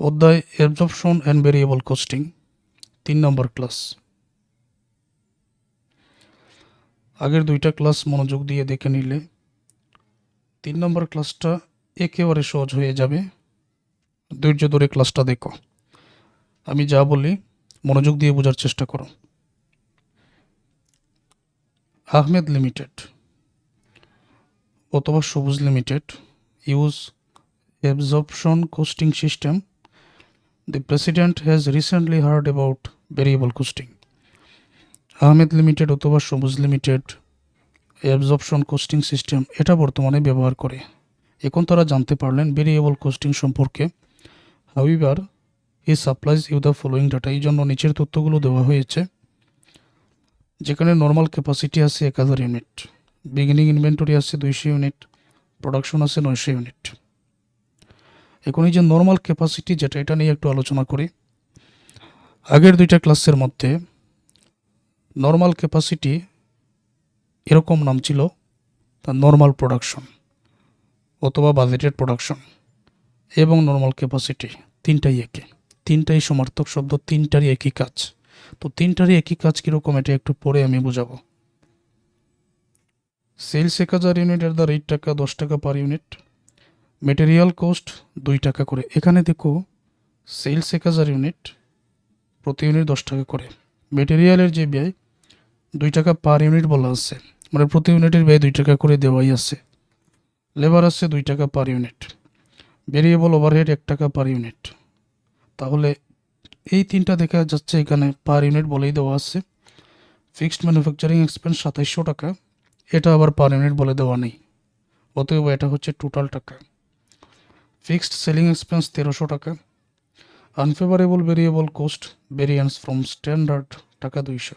অধ্যায় absorption and variable costing তিন নম্বর class আগের দুইটা ক্লাস মনোযোগ দিয়ে দেখে নিলে। তিন নম্বর ক্লাসটা একেবারে সহজ হয়ে যাবে। ধৈর্য ধরে ক্লাসটা দেখো। আমি যা বলি, মনোযোগ দিয়ে বোঝার চেষ্টা করো। আহমেদ লিমিটেড অথবা Sabuj limited use absorption costing system the president has recently heard about variable costing. Ahmed limited অথবা Sabuj limited absorption costing system এটা বর্তমানে ব্যবহার করে। এখন তারা জানতে পারলেন ভেরিয়েবল কোস্টিং সম্পর্কে। However he supplies you the following data এই জন্য নিচের তথ্যগুলো দেওয়া হয়েছে। যেখানে নর্মাল ক্যাপাসিটি আছে এক হাজার ইউনিট বিগিনিং ইনভেন্টরি আছে দুইশো ইউনিট প্রোডাকশন আছে নয়শো ইউনিট এখন এই যে নর্মাল ক্যাপাসিটি যেটা, এটা নিয়ে একটু আলোচনা করি। আগের দুইটা ক্লাসের মধ্যে নর্মাল ক্যাপাসিটি এরকম নাম ছিল তার নর্মাল প্রোডাকশন অথবা বাজেটেড প্রোডাকশন এবং নর্মাল ক্যাপাসিটি তিনটাই একই তিনটাই সমার্থক শব্দ, তিনটারই একই কাজ। তো তিনটারই একই কাজ কীরকম, এটা একটু পরে আমি বোঝাবো। সেলস এক হাজার ইউনিটের দ্বারা এইট টাকা, দশ টাকা পার ইউনিট মেটেরিয়াল কোস্ট দুই টাকা করে। এখানে দেখো সেলস এক হাজার ইউনিট প্রতি ইউনিট দশ টাকা করে। মেটেরিয়ালের যে ব্যয়, দুই টাকা পার ইউনিট বলা আছে। মানে প্রতি ইউনিটের ব্যয় দুই টাকা করে দেওয়াই আছে। লেবার আছে দুই টাকা পার ইউনিট ভেরিয়েবল ওভারহেড এক টাকা পার ইউনিট তাহলে এই তিনটা দেখা যাচ্ছে এখানে পার ইউনিট বলেই দেওয়া আছে। ফিক্সড ম্যানুফ্যাকচারিং এক্সপেন্স সাতাইশশো টাকা। এটা আবার পার ইউনিট বলে দেওয়া নেই। অতএব এটা হচ্ছে টোটাল টাকা। ফিক্সড সেলিং এক্সপেন্স তেরোশো টাকা। Unfavourable variable cost variance from standard টাকা দুইশো।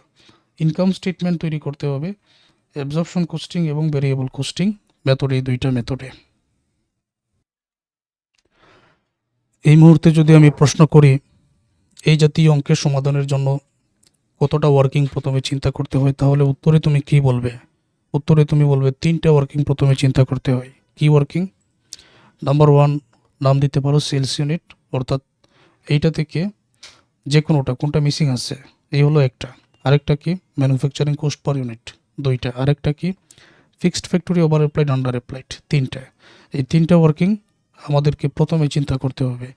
ইনকাম স্টেটমেন্ট তৈরি করতে হবে। অ্যাবজর্পশন কোস্টিং এবং ভেরিয়েবল কোস্টিং মেথড, এই দুইটা মেথডে। এই মুহূর্তে যদি আমি প্রশ্ন করি, এই জাতীয় অঙ্কের সমাধানের জন্য কতটা ওয়ার্কিং প্রথমে চিন্তা করতে হয়, তাহলে উত্তরে তুমি কি বলবে? উত্তরে তুমি বলবে, তিনটা ওয়ার্কিং প্রথমে চিন্তা করতে হয়। কি ওয়ার্কিং নাম্বার ওয়ান নাম দিতে পারো সেলস ইউনিট, অর্থাৎ এইটা থেকে যে কোনোটা কোনটা মিসিং আছে, এই হলো একটা। আরেকটা কি? ম্যানুফ্যাকচারিং কোস্ট পার ইউনিট, দুইটা। আরেকটা কি? Fixed factory over applied, under applied, তিনটা। এই তিনটা ওয়ার্কিং আমাদেরকে প্রথমে চিন্তা করতে হবে।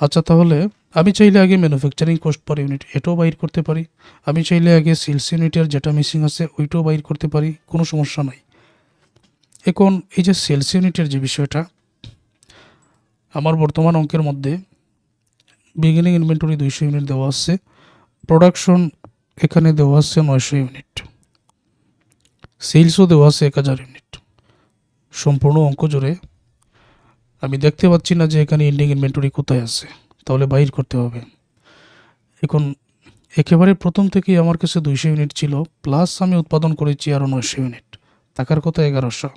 আচ্ছা তাহলে আমি চাইলে আগে ম্যানুফ্যাকচারিং কোস্ট পার ইউনিট এটাও বাইর করতে পারি। আমি চাইলে আগে সেলস ইউনিটের যেটা মিসিং আছে ওইটাও বাইর করতে পারি, কোনো সমস্যা নাই। এখন এই যে সেলস ইউনিটের যে বিষয়টা আমার বর্তমান অঙ্কের মধ্যে বিগিনিং ইনভেন্টরি দুইশো ইউনিট দেওয়া আছে প্রোডাকশন এখানে দেওয়া আছে নয়শো ইউনিট সেলসও দেওয়া আছে এক হাজার ইউনিট সম্পূর্ণ অঙ্ক জুড়ে আমি দেখতে পাচ্ছি না যে এখানে ইন্ডিং ইনভেন্টরি কোথায় আছে, তাহলে বাইর করতে হবে। এখন একেবারে প্রথম থেকেই আমার কাছে দুইশো ইউনিট ছিল প্লাস আমি উৎপাদন করেছি আরও নয়শো ইউনিট টাকার কথা এগারোশো,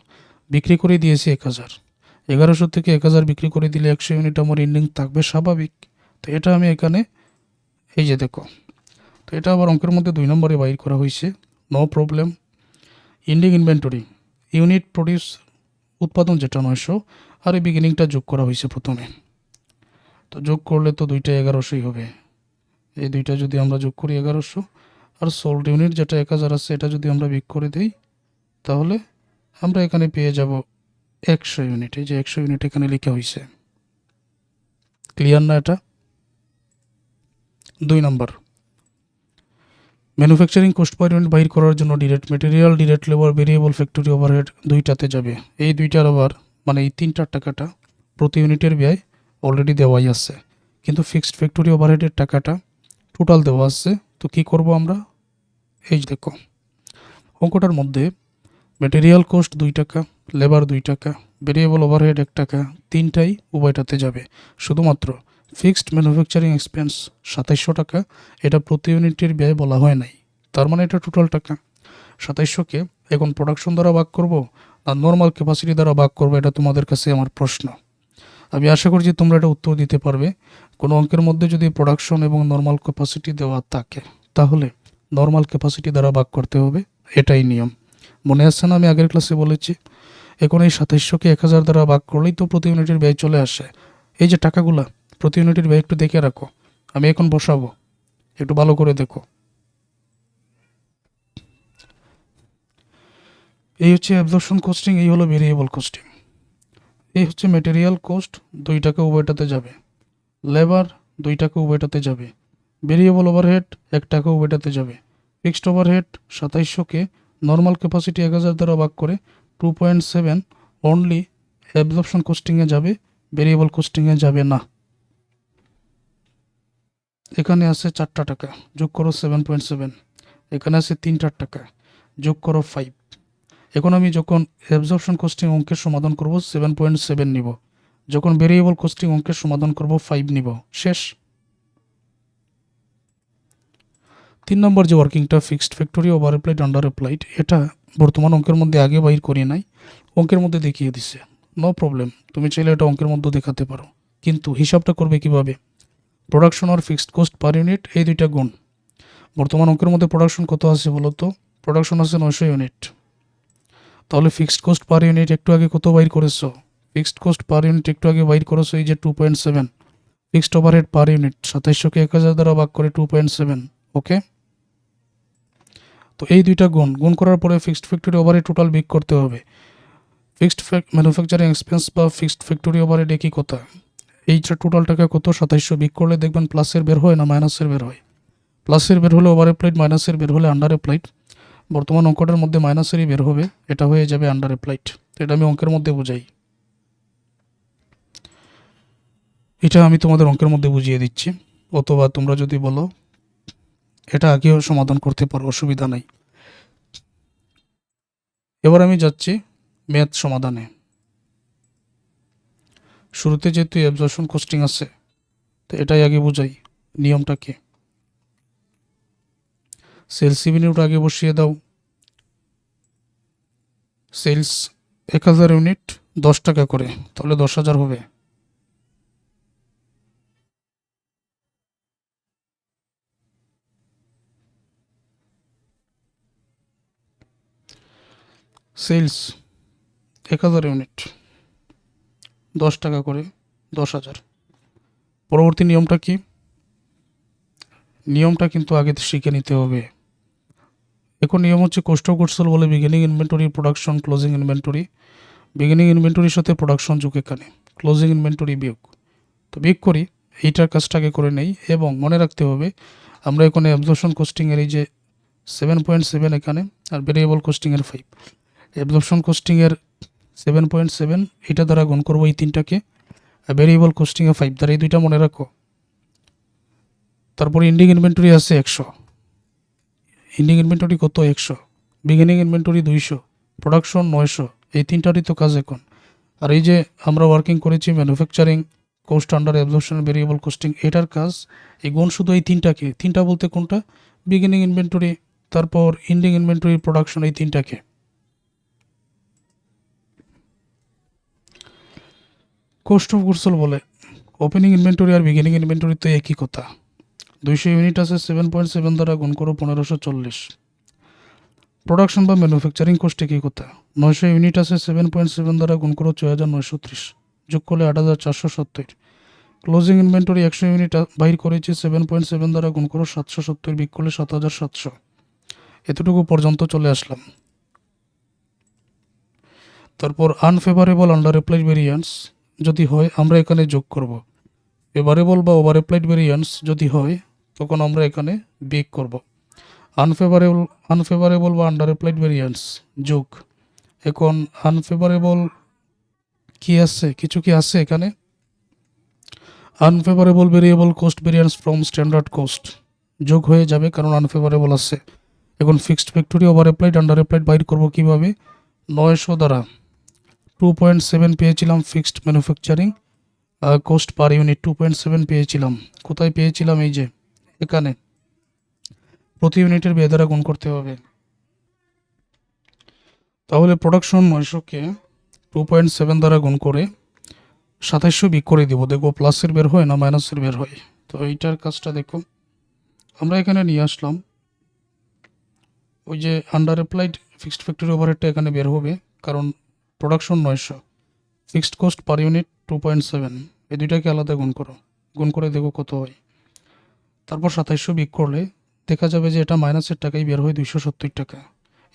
বিক্রি করে দিয়েছি এক হাজার। এগারোশো থেকে এক হাজার বিক্রি করে দিলে একশো ইউনিট আমার ইন্ডিং থাকবে স্বাভাবিক। তো এটা আমি এখানে, এই যে দেখো, তো এটা আবার অঙ্কের মধ্যে দুই নম্বরে বাইর করা হয়েছে। No problem ending inventory unit produce উৎপাদন যেটা নয়শো, আর এই বিগিনিংটা যোগ করা হয়েছে প্রথমে। তো যোগ করলে তো দুইটা এগারোশোই হবে। এই দুইটা যদি আমরা যোগ করি এগারোশো, আর সোল্ড ইউনিট যেটা এক হাজার আছে, এটা যদি আমরা বিক করে দিই, তাহলে আমরা এখানে পেয়ে যাব একশো ইউনিট এই যে একশো ইউনিট এখানে লেখা হয়েছে ক্লিয়ার না এটা? দুই number manufacturing cost per unit বাইর করার জন্য direct material direct labour variable factory overhead দুইটাতে যাবে। এই দুইটার ওভার মানে এই তিনটার টাকাটা প্রতি ইউনিটের ব্যয় অলরেডি দেওয়াই আছে। কিন্তু ফিক্সড ফ্যাক্টরি ওভারহেডের টাকাটা টোটাল দেওয়া আছে। তো কি করব আমরা? এই দেখো, অঙ্কটার মধ্যে মেটেরিয়াল কোস্ট দুই টাকা লেবার দুই টাকা ভেরিয়েবল ওভারহেড এক টাকা, তিনটাই উভয়টাতে যাবে। শুধুমাত্র ফিক্সড ম্যানুফ্যাকচারিং এক্সপেন্স সাতাইশশো টাকা, এটা প্রতি ইউনিটের ব্যয় বলা হয় নাই। তার মানে এটা টোটাল টাকা। সাতাইশশোকে এখন প্রোডাকশন দ্বারা ভাগ করব আর নর্মাল ক্যাপাসিটি দ্বারা ভাগ করব, এটা তোমাদের কাছে আমার প্রশ্ন। আমি আশা করছি তোমরা এটা উত্তর দিতে পারবে। কোনো অঙ্কের মধ্যে যদি প্রোডাকশন এবং নর্মাল ক্যাপাসিটি দেওয়া থাকে, তাহলে নর্মাল ক্যাপাসিটি দ্বারা ভাগ করতে হবে, এটাই নিয়ম। মনে আসছে না আমি আগের ক্লাসে বলেছি। এখন এই সাতাইশশোকে এক হাজার দ্বারা ভাগ করলেই তো প্রতি ইউনিটের ব্যয় চলে আসে। এই যে টাকাগুলা, প্রতি ইউনিটের ব্যয় একটু দেখে রাখো। আমি এখন বসাবো। একটু ভালো করে দেখো। এই হচ্ছে অ্যাবজর্পশন কস্টিং এই হলো ভেরিয়েবল কস্টিং এই হচ্ছে মেটেরিয়াল কোস্ট দুই টাকা উভয়টাতে যাবে। লেবার দুই টাকা উভয়টাতে যাবে। ভেরিয়েবল ওভারহেড এক টাকা উভয়টাতে যাবে। ফিক্সড ওভারহেড সাতাইশশোকে নর্মাল ক্যাপাসিটি এক হাজার দ্বারা ভাগ করে two point seven only absorption কোস্টিংয়ে যাবে ভেরিয়েবল কোস্টিংয়ে যাবে না। এখানে আছে চারটা টাকা, যোগ করো সেভেন পয়েন্ট সেভেন এখানে আছে তিনটার টাকা, যোগ করো ফাইভ এখন আমি যখন অ্যাবজর্পশন কোস্টিং অঙ্কের সমাধান করব সেভেন পয়েন্ট সেভেন নিব। যখন ভেরিয়েবল কোস্টিং অঙ্কের সমাধান করব ফাইভ নিব। শেষ। তিন নম্বর যে ওয়ার্কিংটা fixed factory over applied under applied এটা বর্তমান অঙ্কের মধ্যে আগে বাইর করি নাই। অঙ্কের মধ্যে দেখিয়ে দিছে। নো প্রবলেম তুমি চাইলে এটা অঙ্কের মধ্যে দেখাতে পারো। কিন্তু হিসাবটা করবে কীভাবে? প্রোডাকশন আর ফিক্সড কোস্ট পার ইউনিট এই দুইটা গুণ। বর্তমান অঙ্কের মধ্যে প্রোডাকশন কত আছে বলো তো? প্রোডাকশন আছে নয়শো ইউনিট তাহলে ফিক্সড কোস্ট পার ইউনিট একটু আগে কত বাইর করেছ? ফিক্সড কোস্ট পার ইউনিট একটু আগে বাইর করেছ, এই যে two point seven fixed overhead per unit সাতাইশশোকে এক হাজার দ্বারা ভাগ করে টু পয়েন্ট সেভেন ওকে তো এই দুইটা গুণ গুণ করার পরে ফিক্সড ফ্যাক্টরি ওভারে টোটাল বিক করতে হবে। ফিক্সড ম্যানুফ্যাকচারিং এক্সপেন্স বা ফিক্সড ফ্যাক্টরি ওভারে একই কথা। এইটা টোটাল টাকা কত? সাতাইশশো বিক করলে দেখবেন প্লাসের বের হয় না মাইনাসের বের হয়। প্লাসের বের হলে ওভার অ্যাপ্লাইড মাইনাসের বের হলে আন্ডার অ্যাপ্লাইড বর্তমান অঙ্কটার মধ্যে মাইনাসেরই বের হবে, এটা হয়ে যাবে আন্ডার অ্যাপ্লাইড তো এটা আমি অঙ্কের মধ্যে বুঝাই। এটা আমি তোমাদের অঙ্কের মধ্যে বুঝিয়ে দিচ্ছি। অথবা তোমরা যদি বলো এটা আগেও সমাধান করতে পারো, অসুবিধা নাই। এবার আমি যাচ্ছি ম্যাথ সমাধানে। শুরুতে যেহেতু অ্যাবজর্পশন কোস্টিং আছে, তো এটাই আগে বুঝাই, নিয়মটা কি? সেলস ইউনিট আগে বসিয়ে দাও। সেলস এক হাজার ইউনিট দশ টাকা করে, তাহলে দশ হাজার হবে। সেলস এক হাজার ইউনিট, দশ টাকা করে, দশ হাজার। পরবর্তী নিয়মটা কি? নিয়মটা কিন্তু আগে শিখে নিতে হবে। এখন নিয়ম হচ্ছে কোস্ট গুডসেল বলে beginning inventory production closing inventory beginning ইনভেন্টরির সাথে প্রোডাকশন যোগ এখানে ক্লোজিং ইনভেন্টরি বিয়োগ। তো বিয়োগ করি, এইটার কাজটাকে করে নেই এবং মনে রাখতে হবে, আমরা এখানে অ্যাবজর্পশন কোস্টিংয়ের এই যে সেভেন পয়েন্ট সেভেন এখানে, আর ভেরিয়েবল কোস্টিংয়ের ফাইভ অ্যাবজর্পশন কোস্টিংয়ের সেভেন পয়েন্ট সেভেন এটা দ্বারা গুণ করব এই তিনটাকে। ভেরিয়েবল কোস্টিংয়ে ফাইভ দ্বারা এই দুইটা মনে রাখো। তারপর ইন্ডিং ইনভেন্টরি আছে একশো। ইন্ডিং ইনভেন্টরি কত? একশো। বিগিনিং ইনভেন্টরি দুইশো। প্রোডাকশন নয়শো। এই তিনটারই তো কাজ এখন। আর এই যে আমরা ওয়ার্কিং করেছি manufacturing cost under absorption variable costing এটার কাজ, এই গুণ শুধু এই তিনটাকে। তিনটা বলতে কোনটা? বিগিনিং ইনভেন্টরি তারপর ইন্ডিং ইনভেন্টরি প্রোডাকশন এই তিনটাকে। কোস্ট অফ গুডসল বলে ওপেনিং ইনভেন্টরি আর বিগিনিং ইনভেন্টরি তো একই কথা। দুইশো ইউনিট আছে সেভেন পয়েন্ট সেভেন দ্বারা গুণ করো পনেরোশো চল্লিশ। প্রোডাকশন বা ম্যানুফ্যাকচারিং কোস্ট একই কথা। নয়শো ইউনিট আছে সেভেন পয়েন্ট সেভেন দ্বারা গুণ করো ছয় হাজার নয়শো ত্রিশ। যোগ করলে আট হাজার চারশো সত্তর। ক্লোজিং ইনভেন্টরি একশো ইউনিট বাইর করেছি সেভেন পয়েন্ট সেভেন দ্বারা গুণ করো সাতশো সত্তর বিক করলে সাত হাজার সাতশো। এতটুকু পর্যন্ত চলে আসলাম। তারপর আনফেভারেবল আন্ডার অ্যাপ্লাইড ভেরিয়েন্স যদি হয়, আমরা এখানে যোগ করব। ফেভারেবল বা ওভার অ্যাপ্লাইড ভেরিয়েন্স যদি হয়, তখন আমরা এখানে বিক করব। আনফেভারেবল আনফেভারেবল বা আন্ডার অ্যাপ্লাইড ভেরিয়েন্স যোগ। এখন আনফেভারেবল কি আছে? কিছু কি আছে এখানে? Unfavourable variable cost variance from standard cost যোগ হয়ে যাবে কারণ আনফেভারেবল আছে। এখন fixed factory over applied under applied বাইর করব কীভাবে? নয়শো দ্বারা। টু পয়েন্ট সেভেন পেয়েছিলাম fixed manufacturing cost per unit two point seven পেয়েছিলাম। কোথায় পেয়েছিলাম এই যে? এখানে। প্রতি ইউনিটের ব্যয় দ্বারা গুণ করতে হবে। তাহলে প্রোডাকশন নয়শোকে টু পয়েন্ট সেভেন দ্বারা গুণ করে সাতাইশশো বিক করে দিব। দেখব প্লাসের বের হয় না মাইনাসের বের হয়। তো এইটার কাজটা দেখো। আমরা এখানে নিয়ে আসলাম। ওই যে আন্ডার অ্যাপ্লাইড ফিক্সড ফ্যাক্টরি ওভারহেডটা এখানে বের হবে। কারণ প্রোডাকশন নয়শো। Fixed cost per unit two point seven এই দুইটাকে আলাদা গুণ করো। গুণ করে দেখো কত হয়। তারপর সাতাইশশো বিক করলে দেখা যাবে যে এটা মাইনাসের টাকাই বের হয় দুইশো সত্তর টাকা।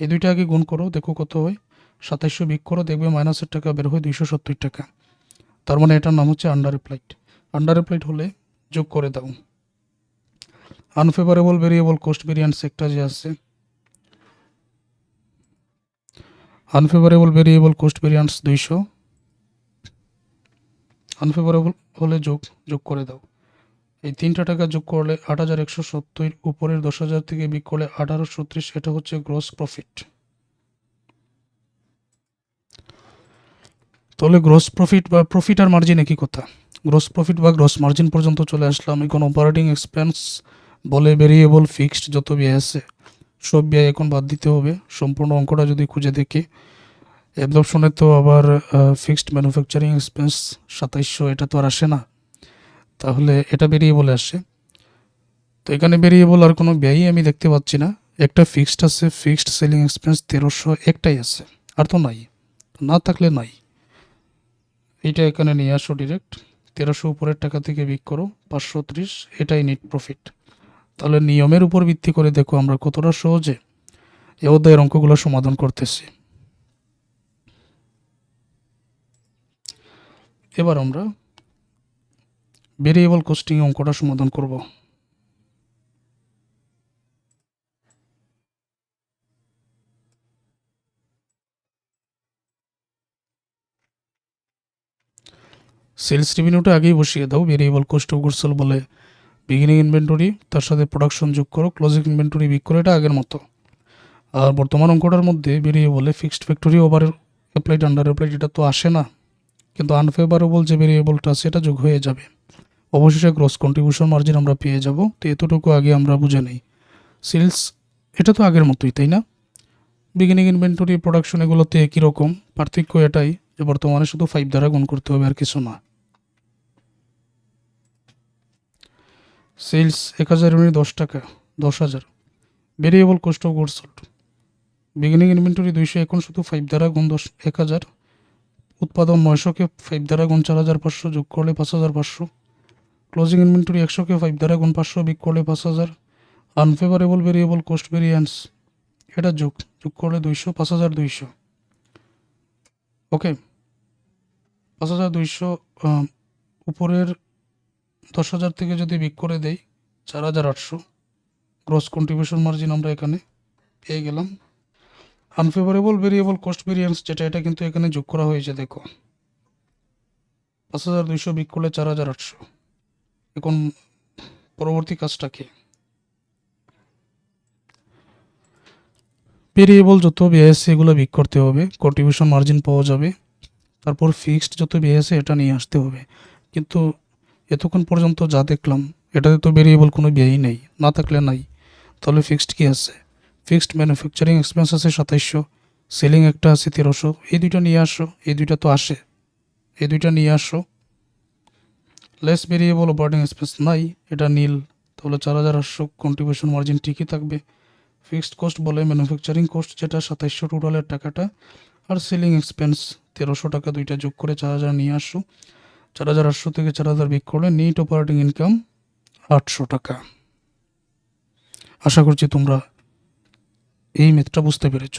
এই দুইটা আগে গুণ করো, দেখো কত হয়। সাতাইশশো বিক করো, দেখবে মাইনাসের টাকা বের হয় দুইশো সত্তর টাকা। তার মানে এটার নাম হচ্ছে আন্ডার অ্যাপ্লাইড আন্ডার অ্যাপ্লাইড হলে যোগ করে দাও। আনফেভারেবল ভেরিয়েবল কোস্ট ভেরিয়েন্স একটা যে আছে আনফেভারেবল ভেরিয়েবল কোস্ট ভেরিয়েন্স দুইশো। আনফেভারেবল হলে যোগ যোগ করে দাও। এই তিনটা টাকা যোগ করলে আট হাজার একশো সত্তর, উপরের দশ হাজার থেকে বিক করলে আঠারো ছত্রিশ এটা হচ্ছে গ্রস প্রফিট তাহলে গ্রস প্রফিট বা প্রফিট আর মার্জিন একই কথা। গ্রস প্রফিট বা গ্রস মার্জিন পর্যন্ত চলে আসলাম। এখন অপারেটিং এক্সপেন্স বলে ভেরিয়েবল ফিক্সড যত ব্যয় আছে সব ব্যয় এখন বাদ দিতে হবে। সম্পূর্ণ অঙ্কটা যদি খুঁজে দেখি অ্যাবজর্পশনে তো আবার ফিক্সড ম্যানুফ্যাকচারিং এক্সপেন্স সাতাইশশো, এটা তো আর আসে না। তাহলে এটা বেরিয়ে বলে আসে। তো এখানে বেরিয়ে বল আর কোনো ব্যয়ই আমি দেখতে পাচ্ছি না। একটা ফিক্সড আছে ফিক্সড সেলিং এক্সপেন্স তেরোশো, একটাই আছে। আর তো নাই। না থাকলে নাই। এইটা এখানে নিয়ে আসো ডিরেক্ট তেরোশো উপরের টাকা থেকে বিক করো, পাঁচশো ত্রিশ, এটাই নেট প্রফিট তাহলে নিয়মের উপর ভিত্তি করে দেখো আমরা কতটা সহজে এ অধ্যায়ের অঙ্কগুলো সমাধান করতেছি। এবার আমরা ভেরিয়েবল কোস্টিং অঙ্কটা সমাধান করব। সেলস রেভিনিউটা আগেই বসিয়ে দাও ভেরিয়েবল কোস্ট অফ গুডস বলে বিগিনিং ইনভেন্টরি তার সাথে প্রোডাকশন যোগ করো ক্লোজিং ইনভেন্টরি বিক করে এটা আগের মতো। আর বর্তমান অঙ্কটার মধ্যে বেরিয়ে বলে fixed factory over applied under applied এটা তো আসে না, কিন্তু আনফেভারেবল যে ভেরিয়েবলটা আছে এটা যোগ হয়ে যাবে। অবশেষে গ্রস কন্ট্রিবিউশন মার্জিন আমরা পেয়ে যাব, তো এতটুকু আগে আমরা বুঝে নেই। সেলস এটা তো আগের মতোই, তাই না? বিগিনিং ইনভেন্টরি প্রোডাকশন এগুলোতে একই রকম, পার্থক্য এটাই যে বর্তমানে শুধু ফাইভ দ্বারা গুণ করতে হবে আর কিছু না। সেলস এক হাজার ইউনিট দশ টাকা, দশ হাজার। Variable cost of goods sold beginning inventory দুইশো এখন শুধু ফাইভ দ্বারা গুণ দশ, এক হাজার। উৎপাদন নয়শোকে ফাইভ দ্বারা গুণ চার হাজার পাঁচশো, যোগ করলে পাঁচ হাজার পাঁচশো। ক্লোজিং ইনভেন্টরি একশোকে ফাইভ দ্বারা গুণ পাঁচশো, বিক করলে পাঁচ হাজার। আনফেভারেবল ভেরিয়েবল কোস্ট ভেরিয়েন্স এটা যোগ যোগ করলে দুইশো, পাঁচ হাজার দুইশো। ওকে পাঁচ হাজার দুইশো উপরের দশ হাজার থেকে যদি বিক করে দেই চার হাজার আটশো। গ্রস কন্ট্রিবিউশন মার্জিন আমরা এখানে পেয়ে গেলাম। আনফেভারেবল ভেরিয়েবল কোস্ট ভেরিয়েন্স যেটা এটা কিন্তু এখানে যোগ করা হয়েছে, দেখো। পাঁচ হাজার দুইশো বিক করলে চার হাজার আটশো। এখন পরবর্তী কাজটা কি? ভেরিয়েবল যত ব্যয় আছে এগুলো বিক করতে হবে কন্ট্রিবিউশন মার্জিন পাওয়া যাবে। তারপর ফিক্সড যত ব্যয় আছে এটা নিয়ে আসতে হবে। কিন্তু এতক্ষণ পর্যন্ত যা দেখলাম, এটাতে তো ভেরিয়েবল কোনো ব্যয়ই নেই, না থাকলে নাই। তাহলে ফিক্সড কি আছে? ফিক্সড ম্যানুফ্যাকচারিং এক্সপেন্স আছে সাতাইশশো সেলিং একটা আছে তেরোশো। এই দুইটা নিয়ে আসো, এই দুইটা তো আসে। এই দুইটা নিয়ে আসো। লেস ভেরিয়েবল অপারেটিং এক্সপেন্স নাই, এটা নীল। তাহলে চার হাজার আটশো কন্ট্রিবিউশন মার্জিন ঠিকই থাকবে। ফিক্সড কস্ট বলে ম্যানুফ্যাকচারিং কস্ট যেটা সাতাইশশো টোটালের টাকাটা, আর সেলিং এক্সপেন্স তেরোশো টাকা দুইটা যোগ করে চার হাজার নিয়ে আসো। চার হাজার আটশো থেকে চার হাজার বিক করলে নেট অপারেটিং ইনকাম আটশো টাকা। আশা করছি তোমরা এই মেথটা বুঝতে পেরেছ।